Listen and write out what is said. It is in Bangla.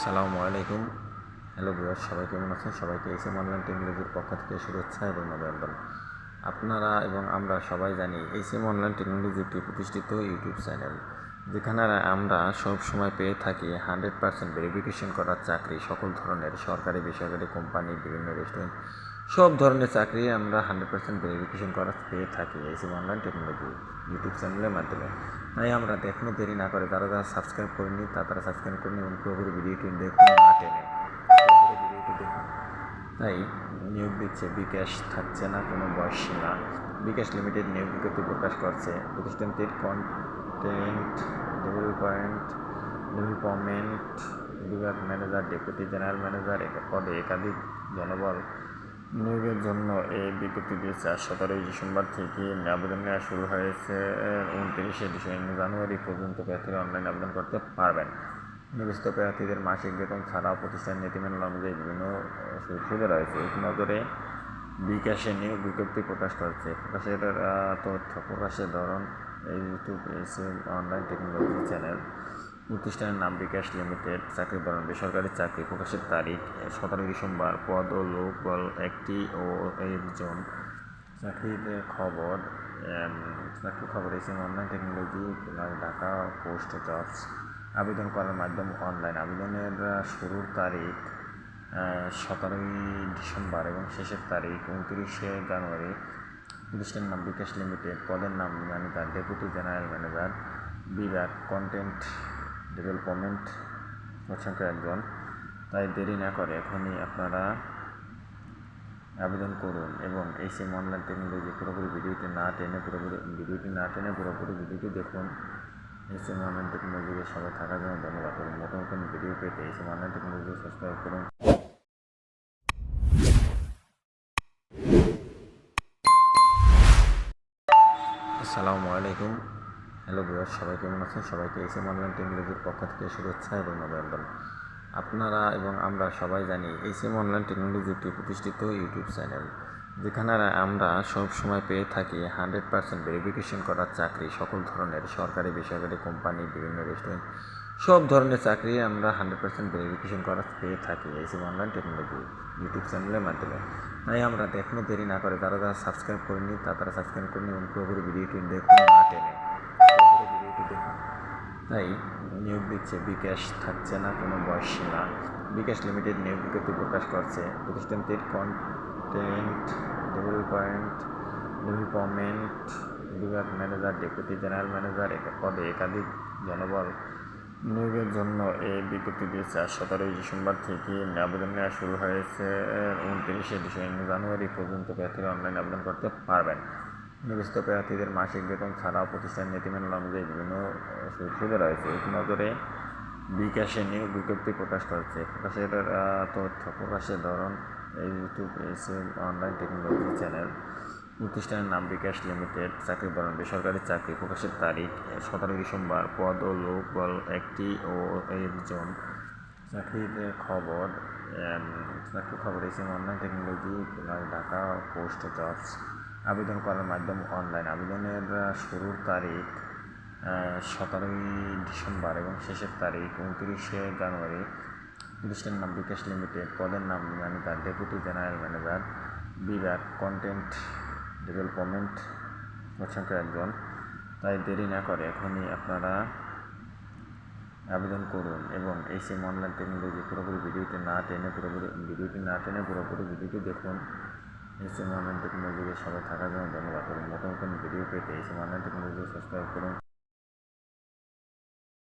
আসসালামু আলাইকুম। হ্যালো ভিউয়ার সবাই কেমন আছেন? সবাইকে এস এম অনলাইন টেকনোলজির পক্ষ থেকে শুভেচ্ছা এবং অভিনন্দন। আপনারা এবং আমরা সবাই জানি এস এম অনলাইন টেকনোলজি একটি প্রতিষ্ঠিত ইউটিউব চ্যানেল যেখানে আমরা সব সময় পেয়ে থাকি হান্ড্রেড পার্সেন্ট ভেরিফিকেশন করার চাকরি, সকল ধরনের সরকারি, বেসরকারি কোম্পানি বিভিন্ন রেস্টুরেন্ট সব ধরনের চাকরি আমরা হান্ড্রেড পার্সেন্ট ভেরিফিকেশন করা পেয়ে থাকি S M online technology YouTube চ্যানেলের মাধ্যমে। তাই আমরা এখনও দেরি না করে যারা যারা সাবস্ক্রাইব করেনি তা তারা সাবস্ক্রাইব করেনি এবং পুরোপুরি ভিডিওটি দেখুন না টেনে। ভিডিওটি তাই নিয়োগ দিচ্ছে, বিকাশ থাকছে না, কোনো বয়স সীমা বিকাশ লিমিটেড নিয়োগ বিজ্ঞপ্তি প্রকাশ করছে। প্রতিষ্ঠানটির কন্টেন্ট ডেভেলপমেন্ট ডেভেলপমেন্ট বিভাগ ম্যানেজার ডেপুটি জেনারেল ম্যানেজার পদে একাধিক জনবল নিয়োগের জন্য এই বিজ্ঞপ্তি দিয়েছে। আজ সতেরোই ডিসেম্বর থেকে আবেদন নেওয়া শুরু হয়েছে। উনত্রিশে ডিসেম্বর জানুয়ারি পর্যন্ত প্রার্থীরা অনলাইন আবেদন করতে পারবেন। নির্দিষ্ট প্রার্থীদের মাসিক বেতন ছাড়াও প্রতিষ্ঠান নীতিমালা অনুযায়ী বিভিন্ন সুযোগ সুবিধা রয়েছে। এক নজরে বিকাশে নিয়োগ বিজ্ঞপ্তি প্রকাশ করেছে। প্রকাশের তথ্য প্রকাশের ধরন এই ইউটিউব এসে অনলাইন টেকনোলজি চ্যানেল প্রতিষ্ঠানের নাম বিকাশ লিমিটেড চাকরির ধরন বেসরকারি চাকরি প্রকাশের তারিখ সতেরো ডিসেম্বর পদ ও লোক একটি ও একজন চাকরির খবর চাকরির খবর এসে online technology Dhaka post jobs আবেদন করার মাধ্যম অনলাইন আবেদনের শুরুর তারিখ সতেরোই ডিসেম্বর এবং শেষের তারিখ উনত্রিশে জানুয়ারি। প্রতিষ্ঠানের নাম বিকাশ লিমিটেড, পদের নাম ম্যানেজার ডেপুটি জেনারেল ম্যানেজার বিভাগ কন্টেন্ট ডেভেলপমেন্ট সংখ্যা একজন তাই দেরি না করে এখনই আপনারা আবেদন করুন এবং এই সেম অনলাইন টেকনোলজি পুরোপুরি ভিডিওটি না টেনে পুরোপুরি, ভিডিওটি না টেনে পুরোপুরি ভিডিওটি দেখুন। এই সেম অনলাইন টেকনোলজিকে সবাই থাকার জন্য ধন্যবাদ এবং নতুন নতুন ভিডিও পেতে এই সেম অনলাইন টেকনোলজি সাবস্ক্রাইব করুন। আসসালামু আলাইকুম। হ্যালো ভিউয়ার সবাই কেমন আছেন? সবাইকে এস এম অনলাইন টেকনোলজির পক্ষ থেকে শুভেচ্ছা এবং অভিনন্দন। আপনারা এবং আমরা সবাই জানি এস এম অনলাইন টেকনোলজি একটি প্রতিষ্ঠিত ইউটিউব চ্যানেল, যেখানে আমরা সব সময় পেয়ে থাকি হান্ড্রেড পার্সেন্ট ভেরিফিকেশন করার চাকরি, সকল ধরনের সরকারি, বেসরকারি কোম্পানি, বিভিন্ন রেস্টুরেন্ট সব ধরনের চাকরি আমরা হান্ড্রেড পার্সেন্ট ভেরিফিকেশন করা পেয়ে থাকি S M online technology YouTube চ্যানেলের মাধ্যমে। তাই আমরা এখনও দেরি না করে তারা যারা সাবস্ক্রাইব করেনি তা তারা সাবস্ক্রাইব করেনি এবং পুরোপুরি ভিডিওটি দেখুন না টেনে। তাই নিয়োগ দিচ্ছে, বিকাশ থাকছে না, কোনো বয়স সীমা বিকাশ লিমিটেড নিয়োগ বিজ্ঞপ্তি প্রকাশ করছে। প্রতিষ্ঠানটির কন্টেন্ট ডেভেলপমেন্ট ডেভেলপমেন্ট বিভাগ ম্যানেজার ডেপুটি জেনারেল ম্যানেজার পদে একাধিক জনবল নিয়োগের জন্য এই বিজ্ঞপ্তি দিয়েছে। আজ সতেরোই ডিসেম্বর থেকে আবেদন নেওয়া শুরু হয়েছে। উনত্রিশে ডিসেম্বর জানুয়ারি পর্যন্ত প্রার্থীরা অনলাইন আবেদন করতে পারবেন। নির্দিষ্ট প্রার্থীদের মাসিক বেতন ছাড়াও প্রতিষ্ঠান নীতিমালা অনুযায়ী বিভিন্ন সুযোগ সুবিধা রয়েছে। এক নজরে বিকাশে নিয়োগ বিজ্ঞপ্তি প্রকাশ করেছে। প্রকাশের তথ্য, প্রকাশের ধরন এই ইউটিউব এসে অনলাইন টেকনোলজি চ্যানেল। প্রতিষ্ঠানের নাম বিকাশ লিমিটেড। চাকরির ধরন বেসরকারি চাকরি। প্রকাশের তারিখ সতেরো ডিসেম্বর। পদ ও লোক বল একটি ও একজন চাকরির খবর চাকরির খবর এসে online technology Dhaka, post, jobs. আবেদন করার মাধ্যম অনলাইন আবেদনের শুরুর তারিখ সতেরোই ডিসেম্বর এবং শেষের তারিখ উনত্রিশে জানুয়ারি। প্রতিষ্ঠানের নাম বিকাশ লিমিটেড পদের নাম ম্যানেজার ডেপুটি জেনারেল ম্যানেজার বিভাগ কন্টেন্ট ডেভেলপমেন্ট সংখ্যা একজন। তাই দেরি না করে এখনই আপনারা আবেদন করুন এবং এই সেম অনলাইন টেকনোলজি পুরোপুরি ভিডিওটি না টেনে পুরোপুরি, ভিডিওটি না টেনে পুরোপুরি ভিডিওটি দেখুন। এই সেম অনলাইন টেকনোলজিকে সবাই থাকার জন্য ধন্যবাদ। এবং নতুন নতুন ভিডিও পেতে এই সেম অনলাইন টেকনোলজি সাবস্ক্রাইব করুন।